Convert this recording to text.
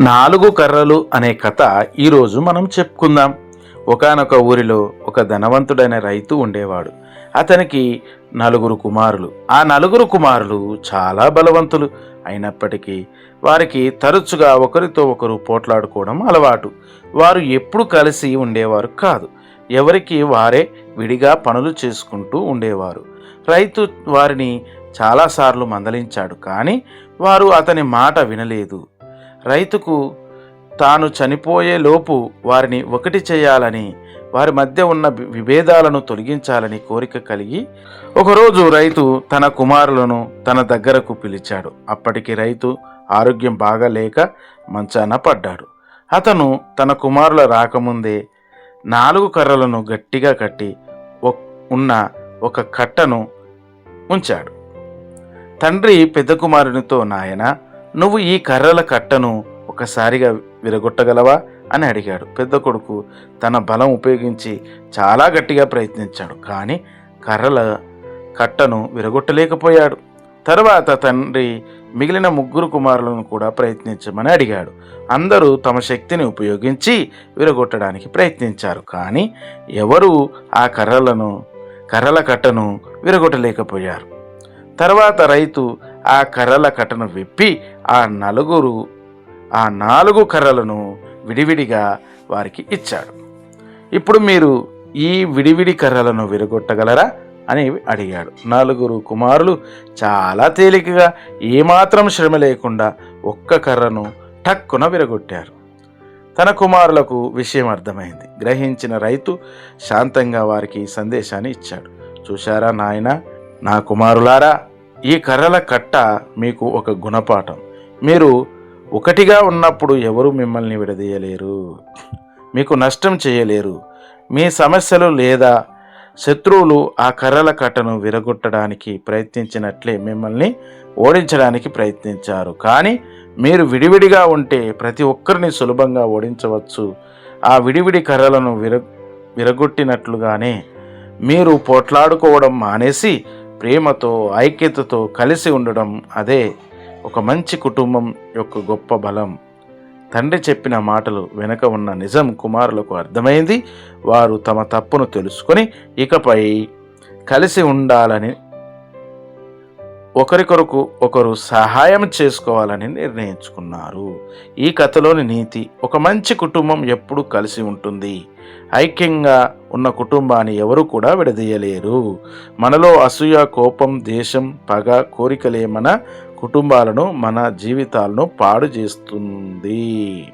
నాలుగు కర్రలు అనే కథ ఈరోజు మనం చెప్పుకుందాం. ఒకానొక ఊరిలో ఒక ధనవంతుడైన రైతు ఉండేవాడు. అతనికి నలుగురు కుమారులు. ఆ నలుగురు కుమారులు చాలా బలవంతులు. అయినప్పటికీ వారికి తరచుగా ఒకరితో ఒకరు పోట్లాడుకోవడం అలవాటు. వారు ఎప్పుడు కలిసి ఉండేవారు కాదు. ఎవరికి వారే విడిగా పనులు చేసుకుంటూ ఉండేవారు. రైతు వారిని చాలాసార్లు మందలించాడు కానీ వారు అతని మాట వినలేదు. రైతుకు తాను చనిపోయే లోపు వారిని ఒకటి చేయాలని వారి మధ్య ఉన్న విభేదాలను తొలగించాలని కోరిక కలిగి ఒకరోజు రైతు తన కుమారులను తన దగ్గరకు పిలిచాడు. అప్పటికి రైతు ఆరోగ్యం బాగాలేక మంచాన పడ్డాడు. అతను తన కుమారుల రాకముందే నాలుగు కర్రలను గట్టిగా కట్టి ఉన్న ఒక కట్టను ఉంచాడు. తండ్రి పెద్ద కుమారునితో నాయన నువ్వు ఈ కర్రల కట్టను ఒకసారిగా విరగొట్టగలవా? అని అడిగాడు. పెద్ద కొడుకు తన బలం ఉపయోగించి చాలా గట్టిగా ప్రయత్నించాడు. కానీ కర్రల కట్టను విరగొట్టలేకపోయాడు. తర్వాత తండ్రి మిగిలిన ముగ్గురు కుమారులను కూడా ప్రయత్నించమని అడిగాడు. అందరూ తమ శక్తిని ఉపయోగించి విరగొట్టడానికి ప్రయత్నించారు. కానీ ఎవరూ ఆ కర్రలను కర్రల కట్టను విరగొట్టలేకపోయారు. తర్వాత రైతు ఆ కర్రల కట్టను విప్పి ఆ నలుగురు ఆ నాలుగు కర్రలను విడివిడిగా వారికి ఇచ్చాడు. ఇప్పుడు మీరు ఈ విడివిడి కర్రలను విరగొట్టగలరా అని అడిగాడు. నలుగురు కుమారులు చాలా తేలికగా ఏమాత్రం శ్రమ లేకుండా ఒక్క కర్రను టక్కున విరగొట్టారు. తన కుమారులకు విషయం అర్థమైంది. గ్రహించిన రైతు శాంతంగా వారికి సందేశాన్ని ఇచ్చాడు. చూశారా నాయన నా కుమారులారా ఈ కర్రల కట్ట మీకు ఒక గుణపాఠం. మీరు ఒకటిగా ఉన్నప్పుడు ఎవరు మిమ్మల్ని విడదీయలేరు? మీకు నష్టం చేయలేరు. మీ సమస్యలు లేదా శత్రువులు ఆ కర్రల కట్టను విరగొట్టడానికి ప్రయత్నించినట్లే మిమ్మల్ని ఓడించడానికి ప్రయత్నించారు. కానీ మీరు విడివిడిగా ఉంటే ప్రతి ఒక్కరిని సులభంగా ఓడించవచ్చు. ఆ విడివిడి కర్రలను విర విరగొట్టినట్లుగానే మీరు పోట్లాడుకోవడం మానేసి ప్రేమతో ఐక్యతతో కలిసి ఉండడం అదే ఒక మంచి కుటుంబం యొక్క గొప్ప బలం. తండ్రి చెప్పిన మాటలు వెనుక ఉన్న నిజం కుమారులకు అర్థమైంది. వారు తమ తప్పును తెలుసుకొని ఇకపై కలిసి ఉండాలని ఒకరికొరకు ఒకరు సహాయం చేసుకోవాలని నిర్ణయించుకున్నారు. ఈ కథలోని నీతి ఒక మంచి కుటుంబం ఎప్పుడూ కలిసి ఉంటుంది. ఐక్యంగా ఉన్న కుటుంబాన్ని ఎవరు కూడా విడదీయలేరు. మనలో అసూయ కోపం దేశం పగ కోరికలే మన కుటుంబాలను మన జీవితాలను పాడు చేస్తుంది.